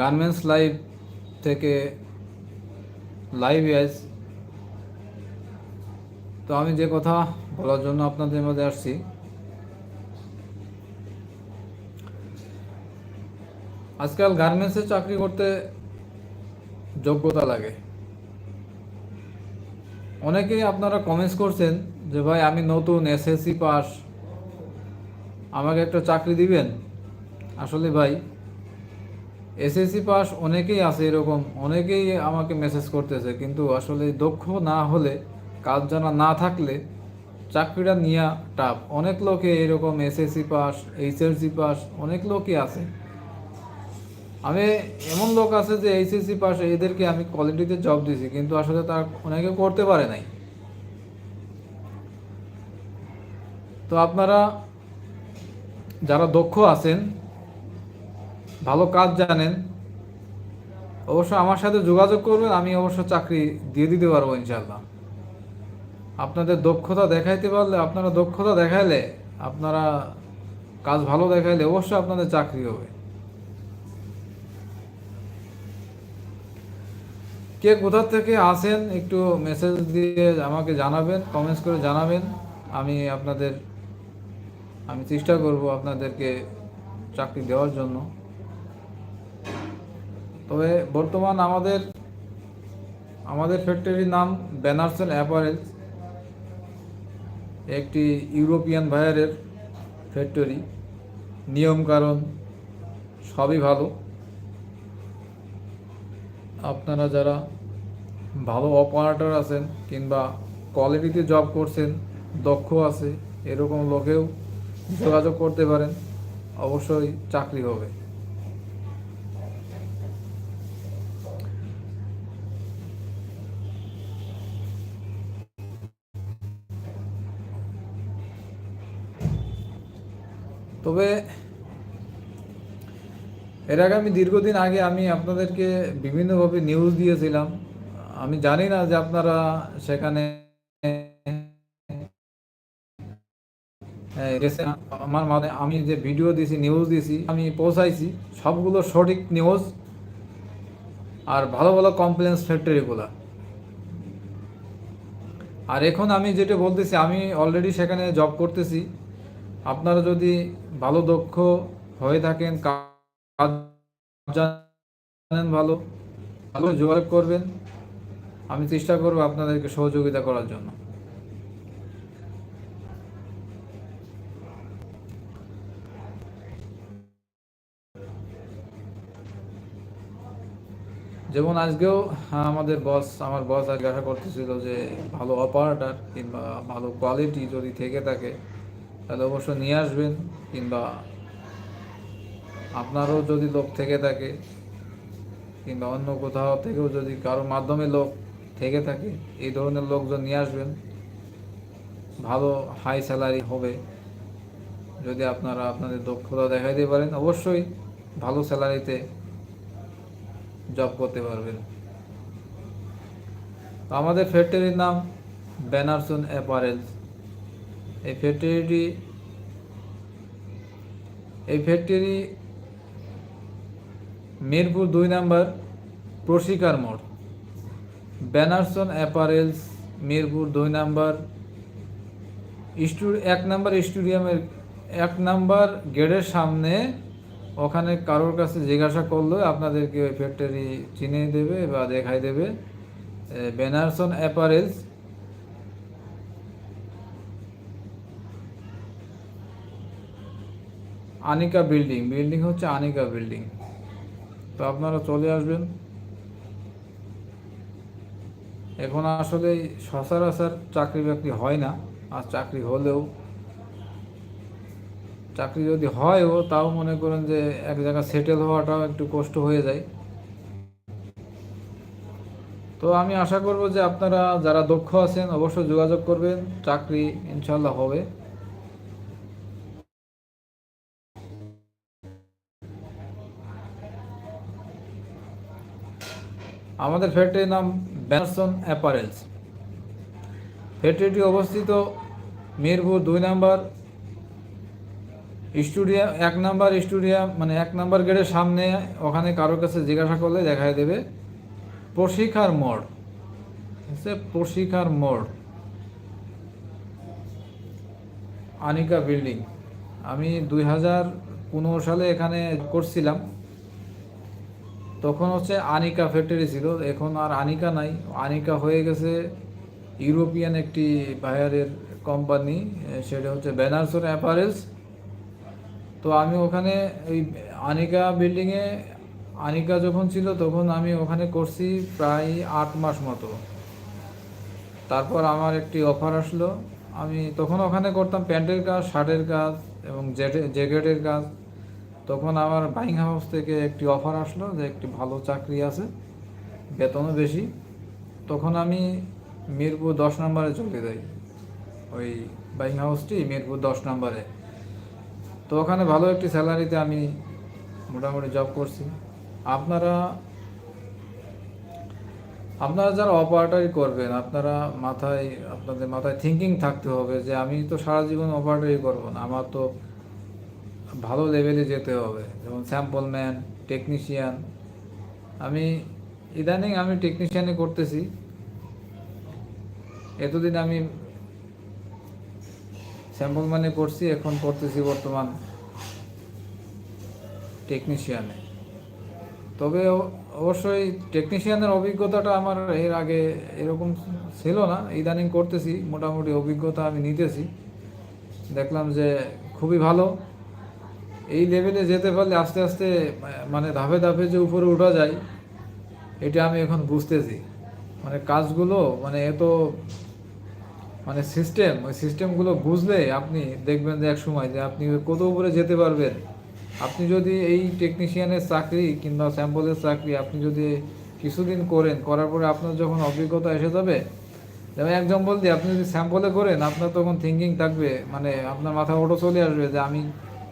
Garments live থেকে live এস তো আমি যে কথা বলার জন্য আপনাদের মধ্যে আসছি, আজকাল গার্মেন্টসে চাকরি করতে যোগ্যতা লাগে। অনেকেই আপনারা কমেন্টস করছেন যে, ভাই, আমি নতুন এসএসসি পাস আমাকে একটা চাকরি দিবেন? আসলে ভাই এসএসসি পাস অনেকেই আছে এরকম, অনেকেই আমাকে মেসেজ করতেছে, কিন্তু আসলে দক্ষ না হলে, কাজ জানা না থাকলে চাকরিটা নেওয়া টাফ অনেক লোকে এরকম এসএসসি পাস এইচএসসি পাস অনেক লোকই আছে। আমি, এমন লোক আছে যে এইচএসসি পাস এদেরকে আমি কোয়ালিটিতে জব দিছি, কিন্তু আসলে তার অনেকে করতে পারে নাই। তো আপনারা যারা দক্ষ আছেন ভালো কাজ জানেন। অবশ্য আমার সাথে যোগাযোগ করবেন, আমি অবশ্য চাকরি দিয়ে দিতে পারব ইনশাল্লাহ আপনাদের দক্ষতা দেখাইতে পারলে, আপনারা দক্ষতা দেখাইলে, আপনারা কাজ ভালো দেখাইলে অবশ্যই আপনাদের চাকরি হবে। কে কোথা থেকে আসেন একটু মেসেজ দিয়ে আমাকে জানাবেন কমেন্টস করে জানাবেন। আমি আপনাদের, আমি চেষ্টা করব আপনাদেরকে চাকরি দেওয়ার জন্য। তবে বর্তমান আমাদের আমাদের ফ্যাক্টরির নাম ব্যানার্সেল অ্যাপারেলস একটি ইউরোপিয়ান ভায়ারের ফ্যাক্টরি। নিয়মকানুন সবই ভালো। আপনারা যারা ভালো অপারেটর আছেন কিংবা কোয়ালিটিতে জব করছেন, দক্ষ আছে, এরকম লোকেও যোগাযোগ করতে পারেন। অবশ্যই চাকরি হবে। তবে এর আগে আমি দীর্ঘদিন আগে আমি আপনাদেরকে বিভিন্নভাবে নিউজ দিয়েছিলাম। আমি জানি না যে আপনারা সেখানে হ্যাঁ। আমার মানে আমি যে ভিডিও দিয়েছি নিউজ দিয়েছি, আমি পৌঁছাইছি, সবগুলো সঠিক নিউজ আর ভালো ভালো কমপ্লেন্স ফ্যাক্টরিগুলা আর এখন আমি যেটা বলতেছি, আমি অলরেডি সেখানে জব করতেছি। আপনারা যদি ভালো দক্ষ হয়ে থাকেন জানেন ভালো ভালো যোগাযোগ করবেন। আমি চেষ্টা করব আপনাদেরকে সহযোগিতা করার জন্য। যেমন আজকেও হ্যাঁ, আমাদের বস আমার বস আজকে আশা করতেছিল যে ভালো অপারেটার কিংবা ভালো কোয়ালিটি যদি থেকে থাকে তাহলে অবশ্য নিয়ে আসবেন কিংবা আপনারও যদি লোক থেকে থাকে কিংবা অন্য কোথাও থেকেও যদি কারও মাধ্যমে লোক থেকে থাকে, এই ধরনের লোকজন নিয়ে আসবেন। ভালো হাই স্যালারি হবে। যদি আপনারা আপনাদের দক্ষতা দেখাইতে পারেন, অবশ্যই ভালো স্যালারিতে জব করতে পারবেন। আমাদের ফ্যাক্টরির নাম ব্যানারসন অ্যাপারেলস এই ফ্যাক্টরিটি, এই ফ্যাক্টরি মিরপুর দুই নাম্বার প্রশিকার মোড়। ব্যানারসন অ্যাপারেলস মিরপুর দুই নাম্বার স্টু এক নাম্বার স্টেডিয়ামের, এক নাম্বার গেটের সামনে ওখানে কারোর কাছে জিজ্ঞাসা করলে আপনাদেরকে ওই ফ্যাক্টরি চিনে দেবে বা দেখাই দেবে। ব্যানারসন অ্যাপারেলস আনিকা বিল্ডিং বিল্ডিং হচ্ছে আনিকা বিল্ডিং। তো আপনারা চলে আসবেন। এখন আসলে সচরাচর চাকরি বাকরি হয় না, আর চাকরি হলেও। চাকরি যদি হয়ও, তাও মনে করেন যে এক জায়গায় সেটেল হওয়াটাও একটু কষ্ট হয়ে যায়। তো আমি আশা করব যে আপনারা যারা দক্ষ আছেন, অবশ্যই যোগাযোগ করবেন। চাকরি ইনশাল্লাহ হবে। আমাদের ফ্যাক্টরির নাম ব্যানসন অ্যাপারেলস। ফ্যাক্টরিটি অবস্থিত মিরপুর দুই নাম্বার স্টুডিয়াম এক নাম্বার স্টুডিয়াম মানে এক নাম্বার গেটের সামনে, ওখানে কারোর কাছে জিজ্ঞাসা করলে দেখায় দেবে। প্রশিক্ষার মোড়। হচ্ছে প্রশিক্ষার মোড়। আনিকা বিল্ডিং। আমি দুই হাজার পনেরো সালে এখানে করছিলাম। তখন হচ্ছে আনিকা ফ্যাক্টরি ছিল, এখন আর আনিকা নাই। আনিকা হয়ে গেছে ইউরোপিয়ান একটি বায়ারের কোম্পানি সেটা হচ্ছে ব্যানার্সন অ্যাপারেলস তো আমি ওখানে ওই আনিকা বিল্ডিংয়ে আনিকা যখন ছিল তখন আমি ওখানে করছি প্রায় আট মাস মতো। তারপর আমার একটি অফার আসলো। আমি তখন ওখানে করতাম প্যান্টের কাজ, শার্টের কাজ এবং জ্যাকেটের কাজ। তখন আমার বাইং হাউস থেকে একটি অফার আসলো যে একটি ভালো চাকরি আছে, বেতনও বেশি। তখন আমি মিরপুর দশ নম্বরে চলে যাই। ওই বাইং হাউসটি মিরপুর দশ নম্বরে। তো ওখানে ভালো একটি স্যালারিতে আমি মোটামুটি জব করছি। আপনারা আপনারা যারা অপারেটারি করবেন, আপনারা মাথায়, আপনাদের মাথায় থিঙ্কিং থাকতে হবে যে আমি তো সারা জীবন অপারেটারি করব না, আমার তো ভালো লেভেলে যেতে হবে। যেমন স্যাম্পল ম্যান টেকনিশিয়ান আমি ইদানিং আমি টেকনিশিয়ানে করতেছি। এতদিন আমি স্যাম্পল মানে করছি, এখন করতেছি বর্তমান টেকনিশিয়ানে তবে অবশ্যই টেকনিশিয়ানের অভিজ্ঞতাটা আমার এর আগে এরকম ছিল না। ইদানিং করতেছি, মোটামুটি অভিজ্ঞতা আমি নিতেছি। দেখলাম যে খুবই ভালো। এই লেভেলে যেতে পারলে আস্তে আস্তে মানে ধাপে ধাপে যে উপরে ওঠা যায়, এটা আমি এখন বুঝতেছি। মানে কাজগুলো মানে এত মানে সিস্টেম ওই সিস্টেমগুলো বুঝলে আপনি দেখবেন যে এক সময় যে আপনি কত উপরে যেতে পারবেন। আপনি যদি এই টেকনিশিয়ানের চাকরি কিংবা স্যাম্পলের চাকরি আপনি যদি কিছুদিন করেন, করার পরে আপনার যখন অভিজ্ঞতা এসে যাবে, যেমন একজন বলতে আপনি যদি স্যাম্পলে করেন, আপনার তখন থিঙ্কিং থাকবে মানে আপনার মাথায় ওটো চলে আসবে যে আমি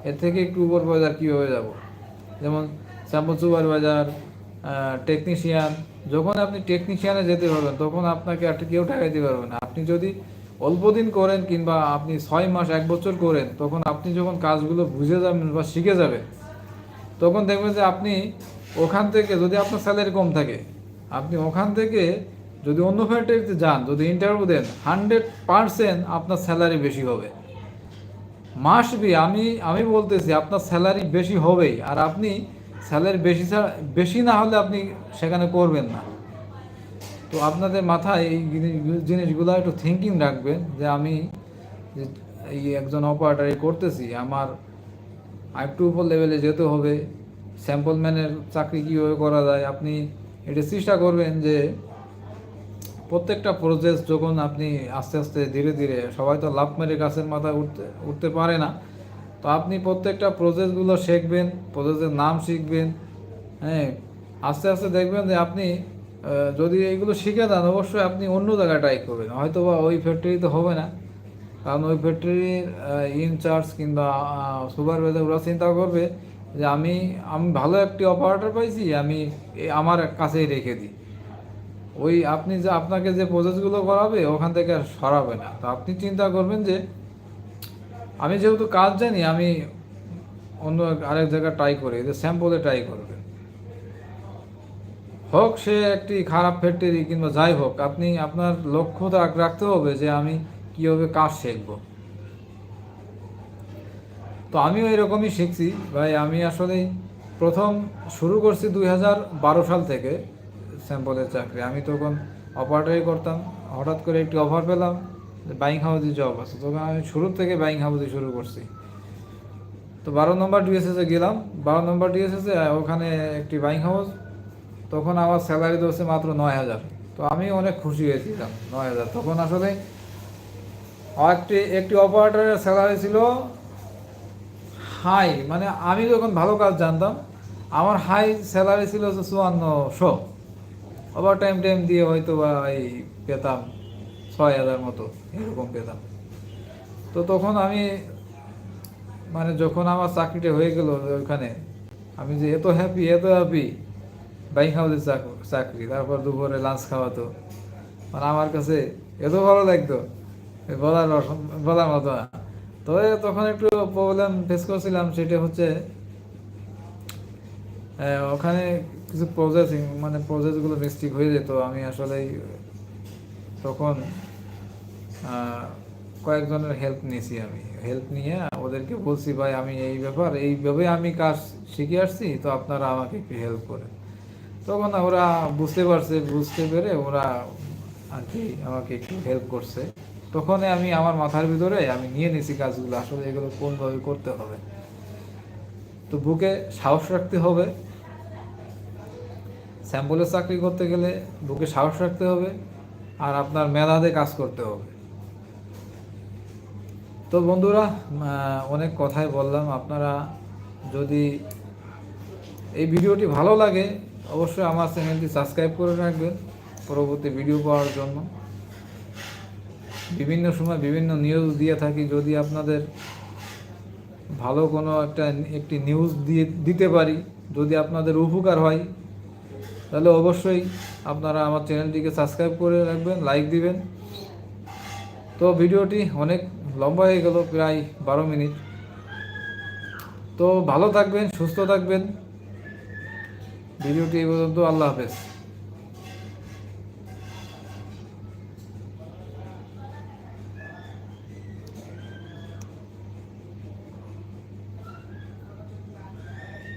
এর থেকে একটু উপর বাজার কীভাবে যাব? যেমন স্যাম্পল সুপারভাইজার টেকনিশিয়ান যখন আপনি টেকনিশিয়ানে যেতে পারবেন, তখন আপনাকে আর কেউ ঠেকাইতে পারবে না। আপনি যদি অল্প দিন করেন কিংবা আপনি ছয় মাস, এক বছর করেন, তখন আপনি যখন কাজগুলো বুঝে যাবেন বা শিখে যাবেন, তখন দেখবেন যে আপনি ওখান থেকে যদি আপনার স্যালারি কম থাকে, আপনি ওখান থেকে যদি অন্য ফ্যাক্টরিতে যান, যদি ইন্টারভিউ দেন হান্ড্রেড পারসেন্ট আপনার স্যালারি বেশি হবে। মাস বি আমি আমি বলতেছি আপনার স্যালারি বেশি হবেই, আর আপনি স্যালারি বেশি বেশি না হলে আপনি সেখানে করবেন না। তো আপনাদের মাথায় এই জিনিস- জিনিসগুলো একটু থিঙ্কিং রাখবেন, যে আমি এই একজন অপারেটারি করতেছি, আমার আরেকটু উপর লেভেলে যেতে হবে স্যাম্পল ম্যানের চাকরি কীভাবে করা যায়, আপনি এটা চেষ্টা করবেন যে প্রত্যেকটা প্রসেস যখন আপনি আস্তে আস্তে ধীরে ধীরে, সবাই তো লাভ মেরে গাছের মাথায় উঠতে উঠতে পারে না। তো আপনি প্রত্যেকটা প্রসেসগুলো শিখবেন প্রসেসের নাম শিখবেন হ্যাঁ আস্তে আস্তে দেখবেন যে আপনি যদি এইগুলো শিখে দেন, অবশ্যই আপনি অন্য জায়গায় ট্রাই করবেন। হয়তো বা ওই ফ্যাক্টরিতে হবে না, কারণ ওই ফ্যাক্টরির ইনচার্জ কিংবা সুপারভাইজার ওরা চিন্তা করবে যে আমি আমি ভালো একটি অপারেটর পাইছি, আমি আমার কাছেই রেখে দিই। ওই আপনি যে আপনাকে যে প্রসেসগুলো করাবে, ওখান থেকে আর সরাবে না। তো আপনি চিন্তা করবেন যে, আমি যেহেতু কাজ জানি, আমি অন্য আরেক জায়গায় ট্রাই করি যে স্যাম্পলে ট্রাই করবেন। হোক, সে একটি খারাপ ফ্যাক্টরি কিংবা যাই হোক, আপনি আপনার লক্ষ্য রাখ- রাখতে হবে যে আমি কীভাবে কাজ শিখব। তো আমিও এরকমই শিখছি। ভাই, আমি আসলে প্রথম শুরু করছি দুই হাজার বারো সাল থেকে। স্যাম্পলের চাকরি। আমি তখন অপারেটারি করতাম, হঠাৎ করে একটি অফার পেলাম বাইং হাউসে জব আছে। তখন আমি শুরু থেকে বাইং হাউসে শুরু করছি। তো বারো নম্বর ডিএসএসে গেলাম। বারো নম্বর ডিএসএসে ওখানে একটি বাইং হাউস তখন আমার স্যালারি দোষে মাত্র নয় হাজার। তো আমি অনেক খুশি হয়েছিলাম, নয় হাজার। তখন আসলে একটি একটি অপারেটরের স্যালারি ছিল হাই মানে আমি যখন ভালো কাজ জানতাম, আমার হাই স্যালারি ছিল হচ্ছে চুয়ান্নশো। ওভার টাইম টাইম দিয়ে হয়তো বা এই পেতাম, ছয় হাজার মতো, এরকম পেতাম। তো তখন আমি মানে যখন আমার চাকরিটা হয়ে গেল ওইখানে, আমি যে এত হ্যাপি এত হ্যাপি বাইক হাউসের চাক- চাকরি, তারপর দুপুরে লাঞ্চ খাওয়াতো। মানে আমার কাছে এত ভালো লাগতো বলার বলার মতো না। তবে তখন একটু প্রবলেম ফেস করছিলাম, সেটা হচ্ছে ওখানে কিছু প্রসেসিং মানে প্রসেসগুলো মিস্টেক হয়ে যেত। আমি আসলে তখন কয়েকজনের হেল্প নিয়েছি আমি। হেল্প নিয়ে ওদেরকে বলছি, ভাই, আমি এই ব্যাপার, এইভাবে আমি কাজ শিখে আসছি, তো আপনারা আমাকে একটু হেল্প করেন। তখন ওরা বুঝতে পারছে, বুঝতে পেরে ওরা আর কি আমাকে একটু হেল্প করছে। তখন আমি আমার মাথার ভিতরে আমি নিয়ে নিয়েছি কাজগুলো, আসলে এগুলো কোনভাবে করতে হবে। তো বুকে সাহস রাখতে হবে। স্যাম্পলের চাকরি করতে গেলে বুকে সাহস রাখতে হবে আর আপনার মেধাতে কাজ করতে হবে। তো বন্ধুরা অনেক কথাই বললাম। আপনারা যদি এই ভিডিওটি ভালো লাগে, অবশ্যই আমার চ্যানেলটি সাবস্ক্রাইব করে রাখবেন পরবর্তী ভিডিও পাওয়ার জন্য। বিভিন্ন সময় বিভিন্ন নিউজ দিয়ে থাকি। যদি আপনাদের ভালো কোনো একটা, একটি নিউজ দিয়ে, দিতে পারি, যদি আপনাদের উপকার হয় তাহলে অবশ্যই আপনারা আমার চ্যানেলটিকে সাবস্ক্রাইব করে রাখবেন, লাইক দিবেন। তো ভিডিওটি অনেক লম্বা হয়ে গেল, প্রায় বারো মিনিট। তো ভালো থাকবেন, সুস্থ থাকবেন। ভিডিওটি এই পর্যন্ত, আল্লাহ হাফেজ।